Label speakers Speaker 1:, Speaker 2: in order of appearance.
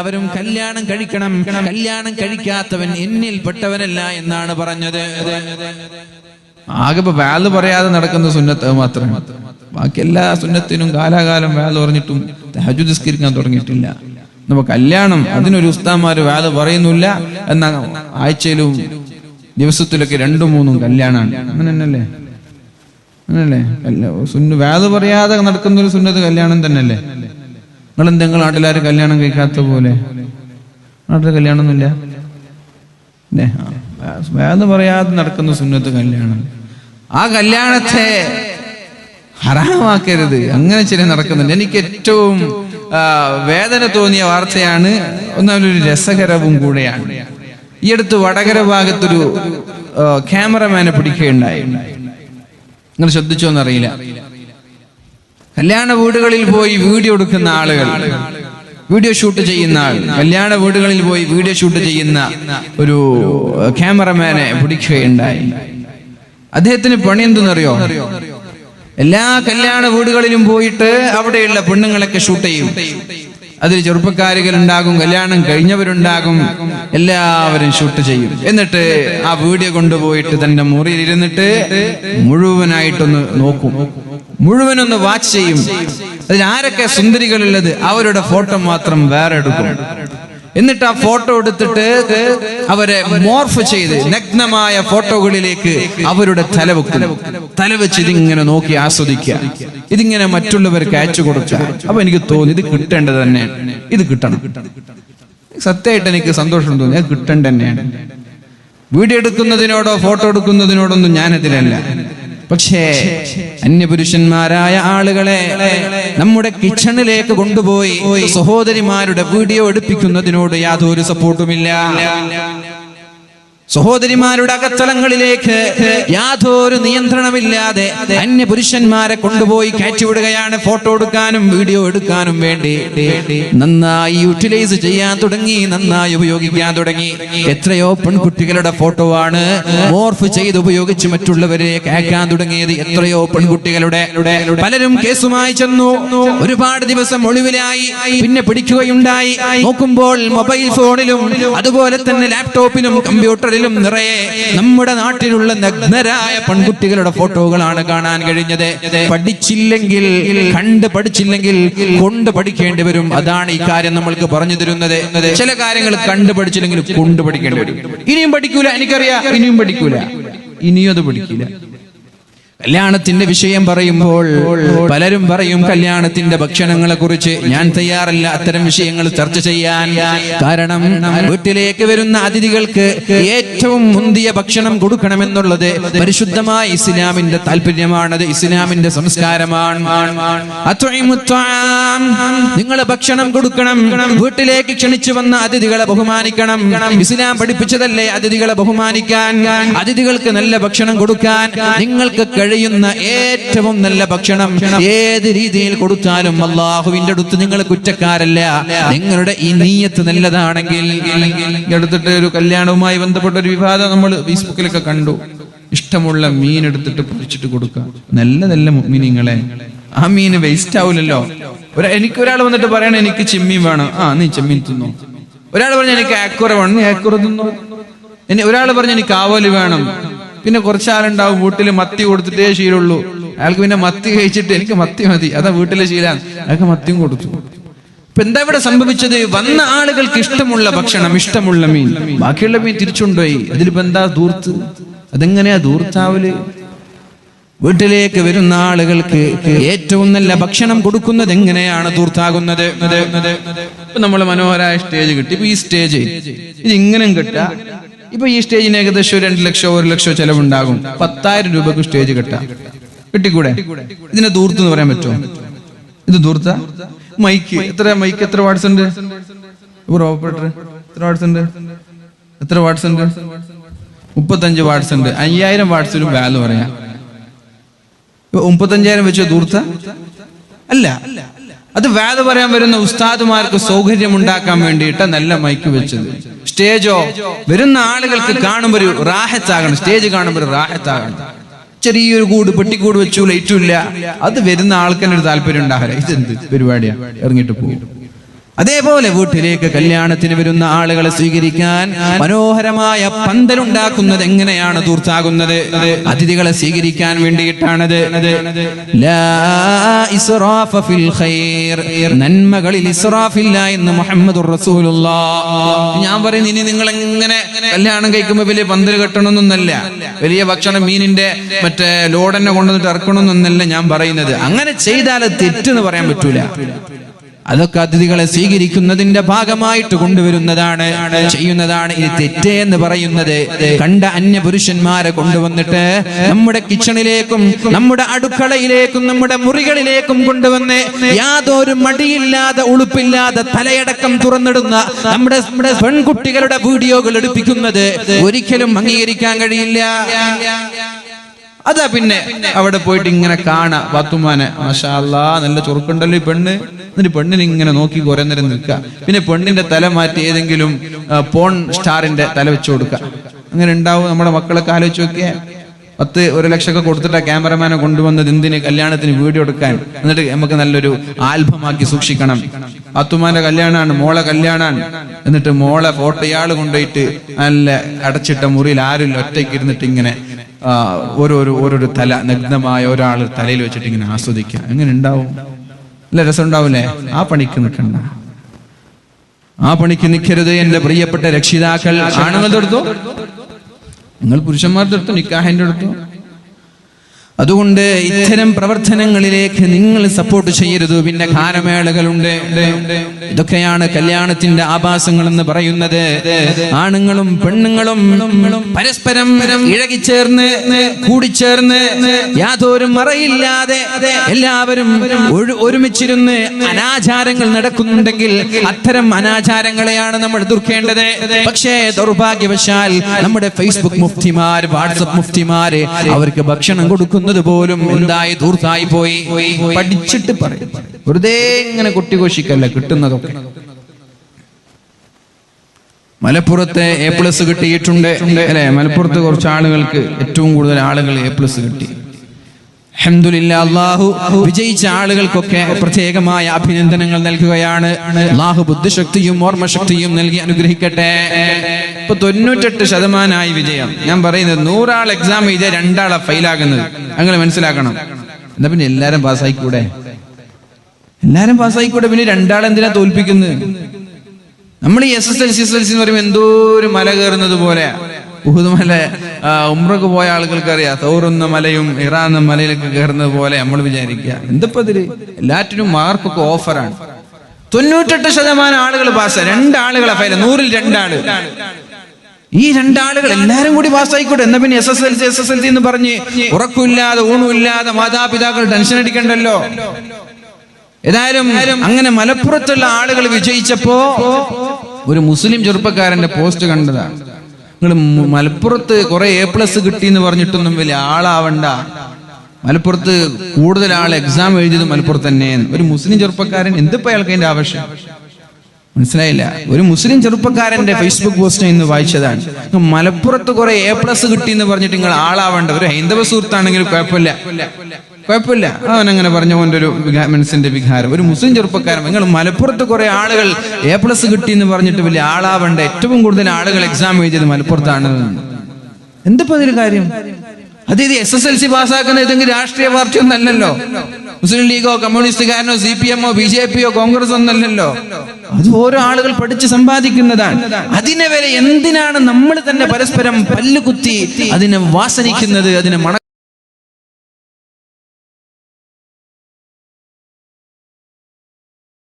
Speaker 1: അവരും കല്യാണം കഴിക്കണം. കല്യാണം കഴിക്കാത്തവൻ എന്നിൽ പെട്ടവനല്ല എന്നാണ് പറഞ്ഞത്.
Speaker 2: ആകെ ഇപ്പൊ വാൽ പറയാതെ നടക്കുന്ന സുന്നത്ത് മാത്രം. ബാക്കി എല്ലാ സുന്നത്തിനും കാലാകാലം വാൽ പറഞ്ഞിട്ടും തഹജു നിസ്കരിക്കാൻ തുടങ്ങിയിട്ടില്ല. നമ്മ കല്യാണം അതിനൊരു ഉസ്താമാര് വാൽ പറയുന്നില്ല എന്ന ആഴ്ചയിലും ദിവസത്തിലൊക്കെ രണ്ടും മൂന്നും കല്യാണമാണ് അങ്ങനെ തന്നെയല്ലേ അങ്ങനല്ലേ സുന്ന വാൽ പറയാതെ നടക്കുന്ന ഒരു സുന്നത്ത് കല്യാണം തന്നെയല്ലേ? നിങ്ങൾ എന്തെങ്കിലും നാട്ടിലാരും കല്യാണം കഴിക്കാത്ത പോലെ? നാട്ടിൽ കല്യാണമൊന്നുമില്ല? വേദം പറയാതെ നടക്കുന്ന സുന്നത്ത് കല്യാണം. ആ കല്യാണത്തെ ഹറാമാക്കരുത്. അങ്ങനെ ചില നടക്കുന്നുണ്ട്. എനിക്ക് ഏറ്റവും വേദന തോന്നിയ വാർത്തയാണ് ഒന്നാമൊരു രസകരവും കൂടെയാണ്. ഈ അടുത്ത് വടകര ഭാഗത്തൊരു ക്യാമറമാനെ പിടിക്കുകയുണ്ടായി. നിങ്ങൾ ശ്രദ്ധിച്ചോന്നറിയില്ല കല്യാണ വീടുകളിൽ പോയി വീഡിയോ എടുക്കുന്ന ആളുകൾ വീഡിയോ ഷൂട്ട് ചെയ്യുന്ന ആൾ കല്യാണ വീടുകളിൽ പോയി വീഡിയോ ഷൂട്ട് ചെയ്യുന്ന ഒരു ക്യാമറമാനെ പിടിക്കുകയുണ്ടായി. അദ്ദേഹത്തിന് പണി എന്തെന്നറിയോ? എല്ലാ കല്യാണ വീടുകളിലും പോയിട്ട് അവിടെയുള്ള പെണ്ണുങ്ങളൊക്കെ ഷൂട്ട് ചെയ്യും. അതിൽ ചെറുപ്പക്കാരികൾ ഉണ്ടാകും കല്യാണം കഴിഞ്ഞവരുണ്ടാകും എല്ലാവരും ഷൂട്ട് ചെയ്യും. എന്നിട്ട് ആ വീഡിയോ കൊണ്ടുപോയിട്ട് തന്റെ മുറിയിൽ ഇരുന്നിട്ട് മുഴുവനായിട്ടൊന്ന് നോക്കും. മുഴുവനൊന്ന് വാച്ച് ചെയ്യും. അതിൽ ആരൊക്കെ സുന്ദരികളുള്ളത് അവരുടെ ഫോട്ടോ മാത്രം വേറെ എടുക്കും. എന്നിട്ട് ആ ഫോട്ടോ എടുത്തിട്ട് അവരെ മോർഫ് ചെയ്ത് നഗ്നമായ ഫോട്ടോകളിലേക്ക് അവരുടെ തല വെക്കും. തല ഇതിങ്ങനെ നോക്കി ആസ്വദിക്കുക. ഇതിങ്ങനെ മറ്റുള്ളവർക്ക് അയച്ചു കൊടുക്കുക. അപ്പൊ എനിക്ക് തോന്നി ഇത് കിട്ടേണ്ടത് തന്നെയാണ് ഇത് കിട്ടണം. സത്യമായിട്ട് എനിക്ക് സന്തോഷം തോന്നി. അത് കിട്ടേണ്ട തന്നെയാണ്. വീഡിയോ എടുക്കുന്നതിനോടോ ഫോട്ടോ എടുക്കുന്നതിനോടൊന്നും ഞാനതിലല്ല. പക്ഷേ അന്യപുരുഷന്മാരായ ആളുകളെ നമ്മുടെ കിച്ചണിലേക്ക് കൊണ്ടുപോയി സഹോദരിമാരുടെ വീഡിയോ എടുപ്പിക്കുന്നതിനോട് യാതൊരു സപ്പോർട്ടുമില്ല. സഹോദരിമാരുടെ അകത്തലങ്ങളിലേക്ക് യാതൊരു നിയന്ത്രണമില്ലാതെ അന്യ പുരുഷന്മാരെ കൊണ്ടുപോയി കയറ്റിവിടുകയാണ് ഫോട്ടോ എടുക്കാനും വീഡിയോ എടുക്കാനും വേണ്ടി. നന്നായി യൂട്ടിലൈസ് ചെയ്യാൻ തുടങ്ങി നന്നായി ഉപയോഗിക്കാൻ തുടങ്ങി. എത്രയോ പെൺകുട്ടികളുടെ ഫോട്ടോ ആണ് മോർഫ് ചെയ്ത് ഉപയോഗിച്ച് മറ്റുള്ളവരെ കേൾക്കാൻ തുടങ്ങിയത് എത്രയോ പെൺകുട്ടികളുടെ. പലരും കേസുമായി ചെന്നു. ഒരുപാട് ദിവസം ഒളിവിലായി. പിന്നെ പിടിക്കുകയുണ്ടായി. നോക്കുമ്പോൾ മൊബൈൽ ഫോണിലും അതുപോലെ തന്നെ ലാപ്ടോപ്പിലും കമ്പ്യൂട്ടറിലും നിറയെ നമ്മുടെ നാട്ടിലുള്ള നഗ്നരായ പെൺകുട്ടികളുടെ ഫോട്ടോകളാണ് കാണാൻ കഴിഞ്ഞത്. പഠിച്ചില്ലെങ്കിൽ കണ്ട് പഠിച്ചില്ലെങ്കിൽ കൊണ്ട് പഠിക്കേണ്ടി വരും. അതാണ് ഈ കാര്യം നമ്മൾക്ക് പറഞ്ഞു തരുന്നത്. ചില കാര്യങ്ങൾ കണ്ട് പഠിച്ചില്ലെങ്കിൽ കൊണ്ട് പഠിക്കേണ്ടി വരും. ഇനിയും പഠിക്കൂല എനിക്കറിയാം. ഇനിയും പഠിക്കൂല. ഇനിയും അത് പഠിക്കില്ല കല്യാണത്തിന്റെ വിഷയം പറയുമ്പോൾ പലരും പറയും കല്യാണത്തിന്റെ ഭക്ഷണങ്ങളെ കുറിച്ച് ഞാൻ തയ്യാറല്ല അത്തരം വിഷയങ്ങൾ ചർച്ച ചെയ്യാൻ. കാരണം വീട്ടിലേക്ക് വരുന്ന അതിഥികൾക്ക് ഏറ്റവും മുന്തിയ ഭക്ഷണം കൊടുക്കണമെന്നുള്ളത് പരിശുദ്ധമായ ഇസ്ലാമിന്റെ താല്പര്യമാണത് ഇസ്ലാമിന്റെ സംസ്കാരമാണ്. നിങ്ങൾ ഭക്ഷണം കൊടുക്കണം വീട്ടിലേക്ക് ക്ഷണിച്ചു വന്ന അതിഥികളെ ബഹുമാനിക്കണം. ഇസ്ലാം പഠിപ്പിച്ചതല്ലേ അതിഥികളെ ബഹുമാനിക്കാൻ? അതിഥികൾക്ക് നല്ല ഭക്ഷണം കൊടുക്കാൻ. നിങ്ങൾക്ക് കഴിയുന്ന ഏറ്റവും നല്ല ഭക്ഷണം ഏത് രീതിയിൽ കൊടുത്താലും അള്ളാഹുവിന്റെ അടുത്ത് നിങ്ങൾ കുറ്റക്കാരല്ല. നിങ്ങളുടെ ഈ നീയത്ത് നല്ലതാണെങ്കിൽ എടുത്തിട്ട് ഒരു കല്യാണവുമായി ബന്ധപ്പെട്ട ഒരു വിവാദം നമ്മൾ ഫേസ്ബുക്കിലൊക്കെ കണ്ടു. ഇഷ്ടമുള്ള മീൻ എടുത്തിട്ട് പൊരിച്ചിട്ട് കൊടുക്കുക. നല്ല നല്ല മീനിങ്ങളെ ആ മീൻ വേസ്റ്റ് ആവില്ലല്ലോ എനിക്ക് ഒരാൾ വന്നിട്ട് പറയണ എനിക്ക് ചെമ്മീൻ വേണം. ആ നീ ചെമ്മീൻ തിന്നു. ഒരാൾ പറഞ്ഞ എനിക്ക് ആക്കുറ വേണം നീ ആക്കുറ തിന്നു ഒരാൾ പറഞ്ഞ എനിക്ക് ആവോലി വേണം. പിന്നെ കുറച്ചാളുണ്ടാവും വീട്ടിൽ മത്തി കൊടുത്തിട്ടേ ശീലമുള്ളൂ. അയാൾക്ക് പിന്നെ മത്തി കഴിച്ചിട്ട് എനിക്ക് മത്തി മതി. അതാ വീട്ടിലെ ശീലാണ് അയാൾക്ക് മത്തിയും കൊടുത്തു. ഇപ്പൊ എന്താ ഇവിടെ സംഭവിച്ചത്? വന്ന ആളുകൾക്ക് ഇഷ്ടമുള്ള ഭക്ഷണം ഇഷ്ടമുള്ള മീൻ. ബാക്കിയുള്ള മീൻ തിരിച്ചുണ്ടോയി? അതിലിപ്പോ എന്താ ദൂർത്ത്? അതെങ്ങനെയാ ദൂർത്താവൽ? വീട്ടിലേക്ക് വരുന്ന ആളുകൾക്ക് ഏറ്റവും നല്ല ഭക്ഷണം കൊടുക്കുന്നത് എങ്ങനെയാണ് തൂർത്താകുന്നത് നമ്മൾ മനോഹരമായ സ്റ്റേജ് കിട്ടി. ഈ സ്റ്റേജ് ഇത് ഇങ്ങനെയും കിട്ടാ ഇപ്പൊ ഈ സ്റ്റേജിന് ഏകദേശം ഒരു രണ്ട് ലക്ഷം ഒരു ലക്ഷോ ചെലവുണ്ടാകും. പത്തായിരം രൂപക്ക് സ്റ്റേജ് കിട്ടാം കിട്ടിക്കൂടെ? ഇതിനെ ദൂർത്ത് എന്ന് പറയാൻ പറ്റുമോ? ഇത് ദൂർത്ത? മൈക്ക്. എത്ര മൈക്ക്? എത്ര വാട്സ് ഉണ്ട്? ഓപ്പറേറ്റർ എത്ര വാട്സ് ഉണ്ട്? എത്ര വാട്സ് ഉണ്ട്? മുപ്പത്തഞ്ച് വാട്സ് ഉണ്ട്. അയ്യായിരം വാട്സിലും വാൽ പറയാം. മുപ്പത്തഞ്ചായിരം വെച്ച് ദൂർത്ത? അല്ല. അത് വേദ പറയാൻ വരുന്ന ഉസ്താദുമാർക്ക് സൗകര്യം ഉണ്ടാക്കാൻ വേണ്ടിയിട്ട് നല്ല മൈക്ക് വെച്ചത്. സ്റ്റേജോ വരുന്ന ആളുകൾക്ക് കാണുമ്പോൾ ഒരു റാഹത്താകണം. സ്റ്റേജ് കാണുമ്പോൾ ഒരു റാഹത്താകണം. ചെറിയൊരു കൂട് പെട്ടിക്കൂട് വെച്ചു ലൈറ്റും ഇല്ല. അത് വരുന്ന ആൾക്കെന്നെ ഒരു താല്പര്യം ഉണ്ടാകില്ല ഇതെന്ത് പരിപാടിയാ? ഇറങ്ങിയിട്ട് പോകും അതേപോലെ വീട്ടിലേക്ക് കല്യാണത്തിന് വരുന്ന ആളുകളെ സ്വീകരിക്കാൻ മനോഹരമായ പന്തലുണ്ടാക്കുന്നത് എങ്ങനെയാണ് തൂർത്താകുന്നത് അതിഥികളെ സ്വീകരിക്കാൻ വേണ്ടിയിട്ടാണത്. നന്മകളിൽ ഇസ്രാഫില്ല എന്ന് മുഹമ്മദ് ഞാൻ പറയുന്നു ഇനി നിങ്ങൾ എങ്ങനെ കല്യാണം കഴിക്കുമ്പോ വലിയ പന്തൽ കെട്ടണമെന്നൊന്നല്ല. വലിയ ഭക്ഷണം മീനിന്റെ മറ്റേ ലോഡന്നെ കൊണ്ടുവന്നിട്ട് ഇറക്കണമെന്നൊന്നല്ല ഞാൻ പറയുന്നത്. അങ്ങനെ ചെയ്താൽ തെറ്റെന്ന് പറയാൻ പറ്റൂല. അതൊക്കെ അതിഥികളെ സ്വീകരിക്കുന്നതിന്റെ ഭാഗമായിട്ട് കൊണ്ടുവരുന്നതാണ് ചെയ്യുന്നതാണ്. ഇത് തെറ്റേ എന്ന് പറയുന്നത്. കണ്ട അന്യ പുരുഷന്മാരെ കൊണ്ടുവന്നിട്ട് നമ്മുടെ കിച്ചണിലേക്കും നമ്മുടെ അടുക്കളയിലേക്കും നമ്മുടെ മുറികളിലേക്കും കൊണ്ടുവന്ന് യാതൊരു മടിയില്ലാതെ ഉളുപ്പില്ലാതെ തലയടക്കം തുറന്നിടുന്ന നമ്മുടെ നമ്മുടെ പെൺകുട്ടികളുടെ വീഡിയോകൾ എടുപ്പിക്കുന്നത് ഒരിക്കലും അംഗീകരിക്കാൻ കഴിയില്ല. അതാ പിന്നെ അവിടെ പോയിട്ട് ഇങ്ങനെ കാണാ ബാത്തുമാനെ മഷാല്ലാ നല്ല ചുറുക്കുണ്ടല്ലോ ഈ പെണ്ണ്. എന്നിട്ട് പെണ്ണിനെ ഇങ്ങനെ നോക്കി കുറെ നേരം നിൽക്കുക പിന്നെ പെണ്ണിന്റെ തല മാറ്റി ഏതെങ്കിലും പോൺ സ്റ്റാറിന്റെ തല വെച്ച് കൊടുക്കുക അങ്ങനെ ഉണ്ടാവും നമ്മുടെ മക്കളൊക്കെ ആലോചിച്ച് നോക്കിയേ. പത്ത് ഒരു ലക്ഷമൊക്കെ കൊടുത്തിട്ട് ക്യാമറമാനെ കൊണ്ടുവന്നത് എന്തിന്? കല്യാണത്തിന് വീഡിയോ എടുക്കാൻ. എന്നിട്ട് നമുക്ക് നല്ലൊരു ആൽബമാക്കി സൂക്ഷിക്കണം. അത്തുമാന്റെ കല്യാണമാണ് മോളെ കല്യാണമാണ് എന്നിട്ട് മോളെ ഫോട്ടോ ഇയാൾ കൊണ്ടുപോയിട്ട് നല്ല അടച്ചിട്ട മുറിയിൽ ആരും ഒറ്റയ്ക്ക് ഇരുന്നിട്ട് ഇങ്ങനെ ഓരോരോ ഓരോരോ തല നഗ്നമായ ഒരാൾ തലയിൽ വെച്ചിട്ട് ഇങ്ങനെ ആസ്വദിക്കുക. എങ്ങനെ ഉണ്ടാവും? അല്ല രസം ഉണ്ടാവില്ലേ ആ പണിക്ക് നിൽക്കണ്ട. ആ പണിക്ക് നിൽക്കരുത് എന്റെ പ്രിയപ്പെട്ട രക്ഷിതാക്കൾ. ആണുങ്ങളുടെ അടുത്തോ? നിങ്ങൾ പുരുഷന്മാരുടെ അടുത്തോ? നിക്കാഹിന്റെ അടുത്തോ? അതുകൊണ്ട് ഇത്തരം പ്രവർത്തനങ്ങളിലേക്ക് നിങ്ങൾ സപ്പോർട്ട് ചെയ്യരുത്. പിന്നെ ഗാനമേളകളുണ്ട്. ഇതൊക്കെയാണ് കല്യാണത്തിന്റെ ആഭാസങ്ങൾ എന്ന് പറയുന്നത്. ആണുങ്ങളും പെണ്ണുങ്ങളും പരസ്പരം ഇഴകിച്ചേർന്ന് കൂടിച്ചേർന്ന് യാതൊരു മറയില്ലാതെ എല്ലാവരും ഒരുമിച്ചിരുന്ന് അനാചാരങ്ങൾ നടക്കുന്നുണ്ടെങ്കിൽ അത്തരം അനാചാരങ്ങളെയാണ് നമ്മൾ എതിർക്കേണ്ടത്. പക്ഷേ ദൗർഭാഗ്യവശാൽ നമ്മുടെ ഫേസ്ബുക്ക് മുഫ്തിമാർ വാട്സപ്പ് മുഫ്തിമാര് അവർക്ക് ഭക്ഷണം കൊടുക്കുന്നത് പോലും എന്തായി ധൂർത്തായി പോയി. പഠിച്ചിട്ട് പറയും. വെറുതെ ഇങ്ങനെ കൊട്ടിഘോഷിക്കല്ല കിട്ടുന്നതൊക്കെ. മലപ്പുറത്തെ എ പ്ലസ് കിട്ടിയിട്ടുണ്ട്. അല്ലെ? മലപ്പുറത്ത് കുറച്ച് ആളുകൾക്ക് ഏറ്റവും കൂടുതൽ ആളുകൾ എ പ്ലസ് കിട്ടി. അള്ളാഹു വിജയിച്ച ആളുകൾക്കൊക്കെ പ്രത്യേകമായ അഭിനന്ദനങ്ങൾ നൽകുകയാണ്. അള്ളാഹു ബുദ്ധിശക്തിയും ഓർമ്മശക്തിയും നൽകി അനുഗ്രഹിക്കട്ടെ. ഇപ്പൊ തൊണ്ണൂറ്റെട്ട് ശതമാനമായി വിജയം. ഞാൻ പറയുന്നത് നൂറാൾ എക്സാം എഴുതിയ രണ്ടാളെ ഫെയിലാകുന്നത് അങ്ങനെ മനസ്സിലാക്കണം. എന്നാ പിന്നെ എല്ലാരും പാസ്സായിക്കൂടെ? എല്ലാരും പാസ്സായിക്കൂടെ പിന്നെ രണ്ടാളെന്തിനാ തോൽപ്പിക്കുന്നത്? നമ്മൾ S S L C S L C എന്ന് പറയുമ്പോൾ എന്തോ ഒരു മല കയറുന്നത് പോലെ. ഉഹുദ് ഉമ്രക്ക് പോയ ആളുകൾക്ക് അറിയാം തൗറുന്ന മലയും ഇറാൻ എന്ന മലയിലൊക്കെ കയറുന്നത് പോലെ നമ്മൾ വിചാരിക്കുക. എന്തപ്പോ ഇതിൽ? എല്ലാറ്റിനും മാർക്കൊക്കെ ഓഫറാണ്. തൊണ്ണൂറ്റെട്ട് ശതമാനം ആളുകൾ പാസ് രണ്ടാളുകളെ ഫയൽ നൂറിൽ രണ്ടാൾ. ഈ രണ്ടാളുകൾ എല്ലാരും കൂടി പാസ്സായിക്കോട്ടെ എന്നാ പിന്നെ S S L C S S L C എന്ന് പറഞ്ഞ് ഉറക്കമില്ലാതെ ഊണുമില്ലാതെ മാതാപിതാക്കൾ ടെൻഷൻ അടിക്കണ്ടല്ലോ. ഏതായാലും അങ്ങനെ മലപ്പുറത്തുള്ള ആളുകൾ വിജയിച്ചപ്പോ ഒരു മുസ്ലിം ചെറുപ്പക്കാരന്റെ പോസ്റ്റ് കണ്ടതാണ്. നിങ്ങൾ മലപ്പുറത്ത് കുറെ എ പ്ലസ് കിട്ടി എന്ന് പറഞ്ഞിട്ടൊന്നും വലിയ ആളാവണ്ട. മലപ്പുറത്ത് കൂടുതൽ ആൾ എക്സാം എഴുതിയത് മലപ്പുറത്ത് തന്നെ ഒരു മുസ്ലിം ചെറുപ്പക്കാരൻ എന്തിപ്പോ അയാൾക്ക് അതിന്റെ ആവശ്യം? മനസ്സിലായില്ല. ഒരു മുസ്ലിം ചെറുപ്പക്കാരന്റെ ഫേസ്ബുക്ക് പോസ്റ്റ് ഇന്ന് വായിച്ചതാണ്. മലപ്പുറത്ത് കുറെ എ പ്ലസ് കിട്ടി എന്ന് പറഞ്ഞിട്ട് നിങ്ങൾ ആളാവേണ്ട. ഒരു ഹൈന്ദവ സുഹൃത്താണെങ്കിലും കുഴപ്പമില്ല. കുഴപ്പമില്ല. അവൻ അങ്ങനെ പറഞ്ഞ അവന്റെ ഒരു മനസ്സിന്റെ വികാരം. ഒരു മുസ്ലിം ചെറുപ്പക്കാരൻ നിങ്ങൾ മലപ്പുറത്ത് കുറെ ആളുകൾ എ പ്ലസ് കിട്ടി എന്ന് പറഞ്ഞിട്ട് വലിയ ആളാവേണ്ട. ഏറ്റവും കൂടുതൽ ആളുകൾ എക്സാം എഴുതിയത് മലപ്പുറത്താണ്. എന്തിപ്പോ അതിൽ കാര്യം? അത് ഇത് എസ് എസ് എൽ സി പാസ്സാക്കുന്ന ഏതെങ്കിലും രാഷ്ട്രീയ പാർട്ടി ഒന്നല്ലല്ലോ. മുസ്ലിം ലീഗോ കമ്മ്യൂണിസ്റ്റുകാരനോ സി പി എമ്മോ ബി ജെ പിയോ കോൺഗ്രസ് ഒന്നല്ലല്ലോ. അത് ഓരോ ആളുകൾ പഠിച്ച് സമ്പാദിക്കുന്നതാണ്. അതിനെ വരെ എന്തിനാണ് നമ്മൾ തന്നെ പരസ്പരം പല്ലുകുത്തി അതിനെ വാസനിക്കുന്നത് അതിനെ മണ